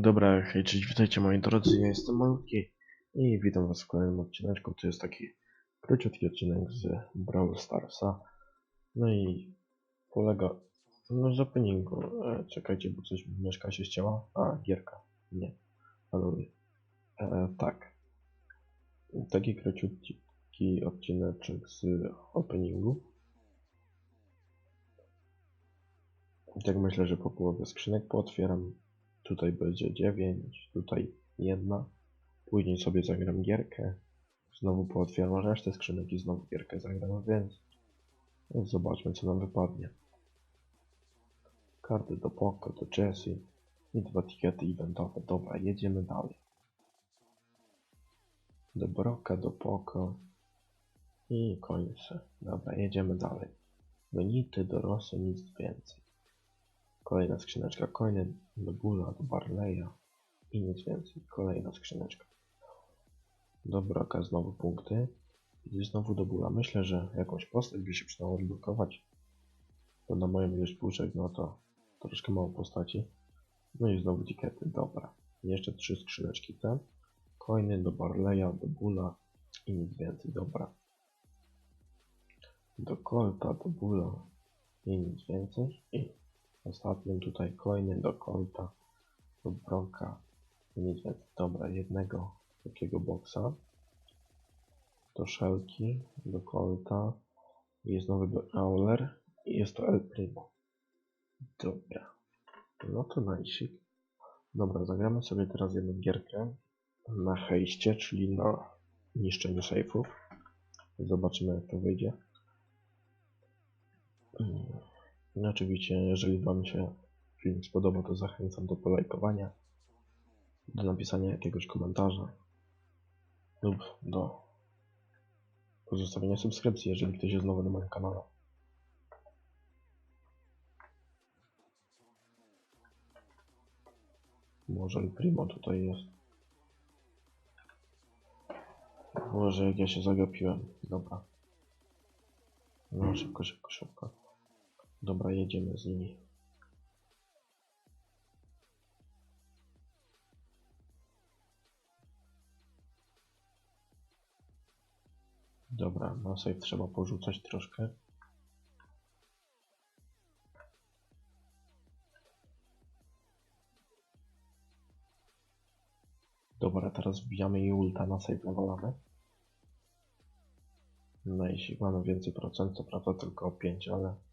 Dobra, hej, cześć, witajcie moi drodzy, ja jestem Malutki i witam was w kolejnym odcineczku. To jest taki króciutki odcinek z Brawl Starsa. No i polega no z openingu. E, czekajcie, bo coś mi myszka się ścięła. A, gierka. Nie, panowie. E, tak. Taki króciutki odcineczek z openingu. Tak myślę, że po połowie skrzynek pootwieram. Tutaj będzie 9, tutaj jedna. Później sobie zagram gierkę. Znowu pootwieram resztę skrzynek i znowu gierkę zagram, więc zobaczmy co nam wypadnie. Karty do Poco, do Jessie i dwa tickety eventowe. Dobra, jedziemy dalej. Do Broka, do Poco i końce. Dobra, jedziemy dalej. Do Nity, do Rosy, nic więcej. Kolejna skrzyneczka, kolejny do Bula, do Barleya i nic więcej. Kolejna skrzyneczka. Do Broka znowu punkty. I znowu do Bula. Myślę, że jakąś postać by się przydało odblokować. Bo na moją ilość puszek, no to troszkę mało postaci. No i znowu tikety, dobra. Jeszcze trzy skrzyneczki te. Coiny do Barleya, do Bula i nic więcej, dobra. Do Colta, do Bula i nic więcej. I ostatnim tutaj coiny do Broka i nic więcej. Dobra, jednego takiego boksa. Do Shelki, do Colta. Jest nowy i jest to El Primo. Dobra. No to najsik. Dobra, zagramy sobie teraz jedną gierkę na hejście, czyli na niszczeniu sejfów. Zobaczymy jak to wyjdzie. No oczywiście, jeżeli Wam się film spodobał, to zachęcam do polajkowania, do napisania jakiegoś komentarza lub do pozostawienia subskrypcji, jeżeli ktoś jest nowy na moim kanale. Może El Primo tutaj jest. Może jak ja się zagapiłem. Dobra. No szybko, szybko, szybko. Dobra, jedziemy z nimi. Dobra, na save trzeba porzucać troszkę. Dobra, teraz wbijamy i ulta na save nawalamy. No jeśli mamy więcej procent, to prawda tylko o 5, ale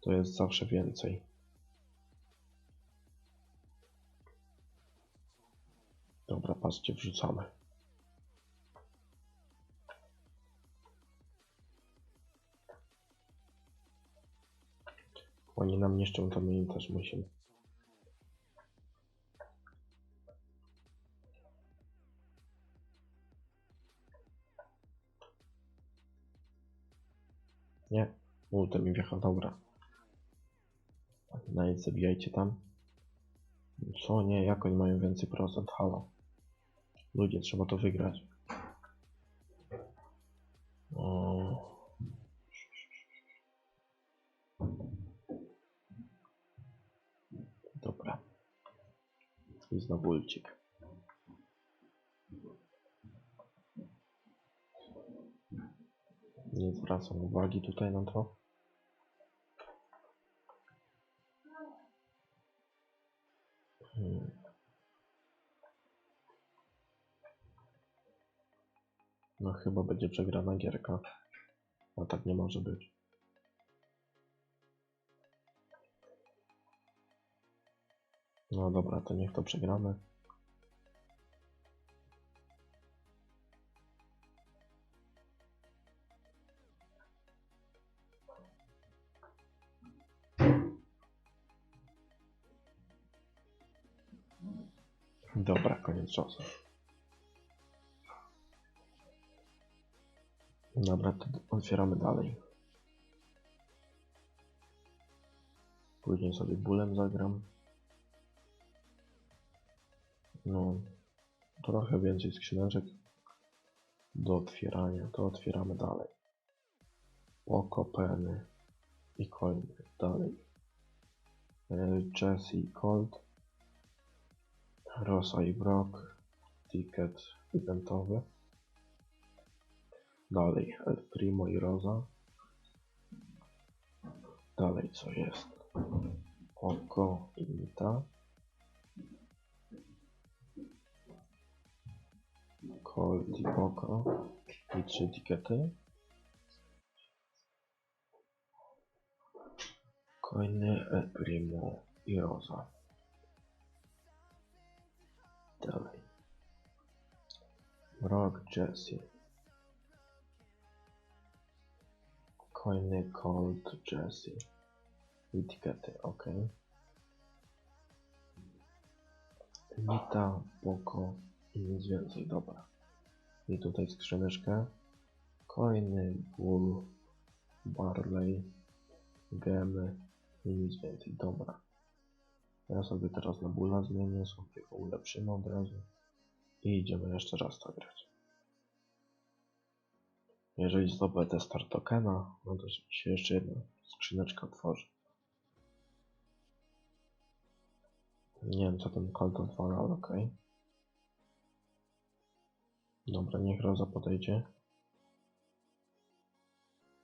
to jest zawsze więcej. Dobra, patrzcie, wrzucamy. Oni nam niszczą, im też musimy. Nie, ultem mi wjechał, dobra. Nice, zabijajcie tam. Co? Nie, jak oni mają więcej procent? Halo. Ludzie, trzeba to wygrać. O. Dobra. I znowu ulcik. Nie zwracam uwagi tutaj na to. Hmm. No chyba będzie przegrana gierka. A tak nie może być. No dobra, to niech to przegramy. Dobra, koniec czasu. Dobra, to otwieramy dalej. Później sobie bólem zagram. No, trochę więcej skrzyneczek do otwierania. To otwieramy dalej. Pokopeny i coiny. Dalej. E, Jesse i Colt. Rosa i Brock. Ticket eventowy. Dalej El Primo i Rosa. Dalej co jest? Oko i Nita. Colt i Poco. I trzy tikety. Coiny El Primo i Rosa. Dalej. Rock Jesse. Coiny Cold Jesse. I tikety, ok. Nita, Poco i nic więcej, dobra. I tutaj skrzyneczkę. Coiny, Bull, Barley, Gemy i nic więcej, dobra. Ja sobie teraz na Bulla zmienię, sobie go ulepszymy od razu. I idziemy jeszcze raz to grać. Jeżeli zdobędę start tokena, no to się jeszcze jedna skrzyneczka otworzy. Nie wiem co ten Colt otworzy, ale okej. Dobra, niech Roza podejdzie.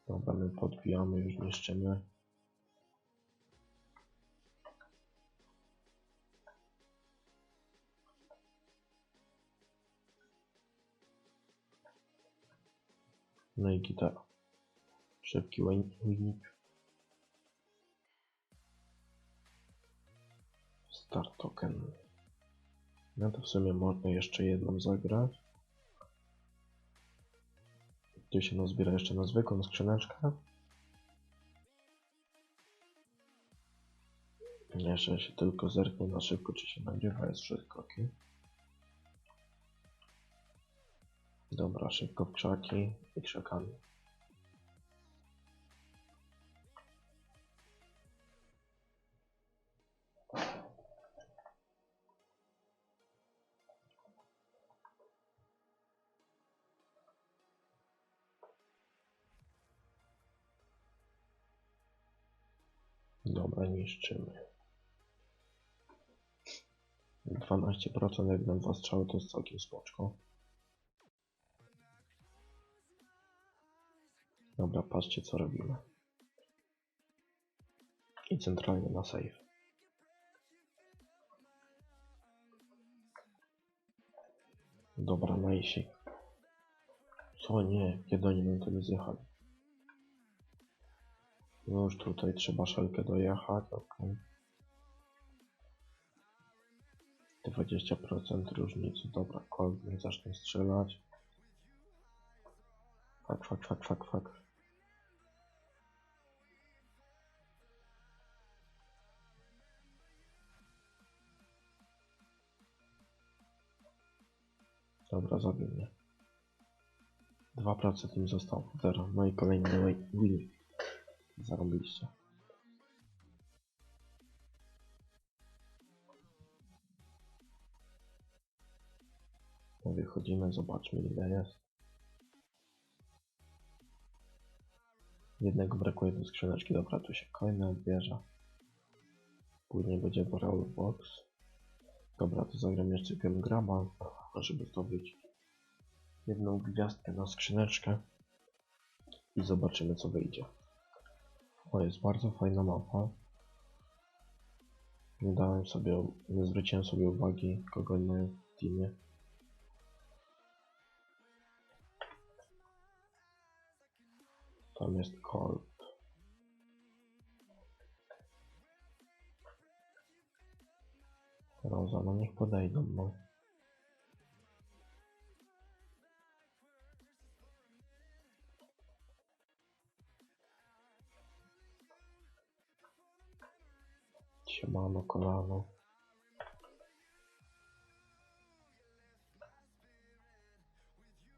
Dobra, my podbijamy, już niszczymy. No i gitara. Szybki win- winnik. Start token. No to w sumie można jeszcze jedną zagrać. Tu się nazbiera jeszcze na zwykłą skrzyneczkę. Jeszcze się tylko zerknę na szybko, czy się nagrywa, jest wszystko ok. Dobra, szybko w krzaki i krzakami. Dobra, niszczymy. 12% jak na dwa strzały to jest całkiem spoczko. Dobra, patrzcie co robimy. I centralnie na save. Dobra, najsi. Co nie, kiedy oni to nie zjechali? No już tutaj trzeba szelkę dojechać, ok. 20% różnicy, dobra, Colt niech zacznie strzelać. Fuck, fuck, fuck, fuck, fuck. Dobra, zabił mnie. 2% im zostało. Zero. No i kolejny wi- win. Zarobiliście. Wychodzimy, zobaczmy ile jest. Jednego brakuje do skrzyneczki. Dobra, tu się coiny odbierze. Później będzie Boreal Box. Dobra, to zagram jeszcze Game Graba, żeby zdobyć jedną gwiazdkę na skrzyneczkę i zobaczymy co wyjdzie. O, jest bardzo fajna mapa. Nie dałem sobie, nie zwróciłem sobie uwagi, kogo mają w teamie. Tam jest Colt. Roza, no niech podejdą, no. Siemano, kolano.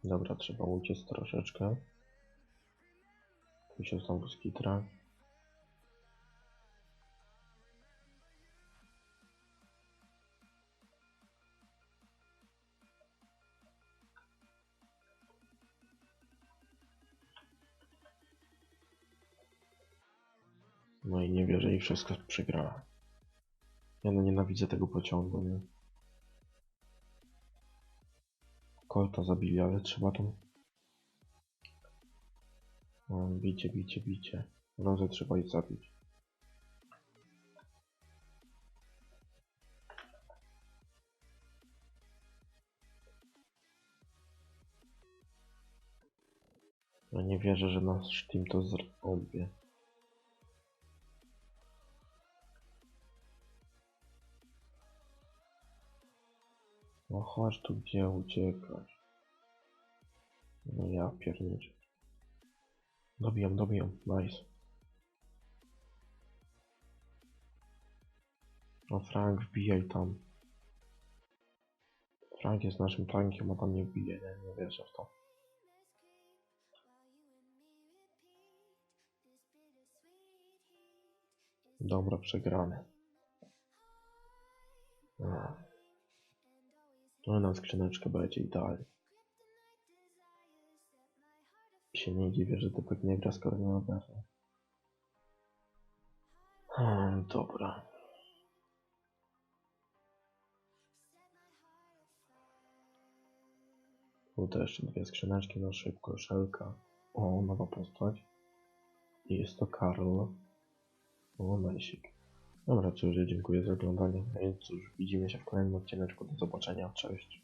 Dobra, trzeba uciec troszeczkę. Tu się znowu skitra. No i nie wierzę i wszystko przegrała. Ja no nienawidzę tego pociągu, nie? Kolta zabili, ale trzeba. O, bicie, bicie, bicie. Rozę trzeba ich zabić. Ja nie wierzę, że nasz team to zrobi. No chodź tu, gdzie uciekasz? No ja pierniczę. Dobijam, dobijam, nice. No Frank, wbijaj tam. Frank jest naszym tankiem, a tam nie wbije, nie, nie wierzę w to. Dobra, przegrany. No. No na skrzyneczkę będzie idealnie. Się nie dziwię, że typek nie gra, skoro nie obrażeń. Hmm, dobra. Tu też dwie skrzyneczki na szybko, szelka. O, nowa postać. I jest to Karl. O, najsik. Dobra, cóż, ja dziękuję za oglądanie. No i cóż, widzimy się w kolejnym odcineczku. Do zobaczenia, cześć.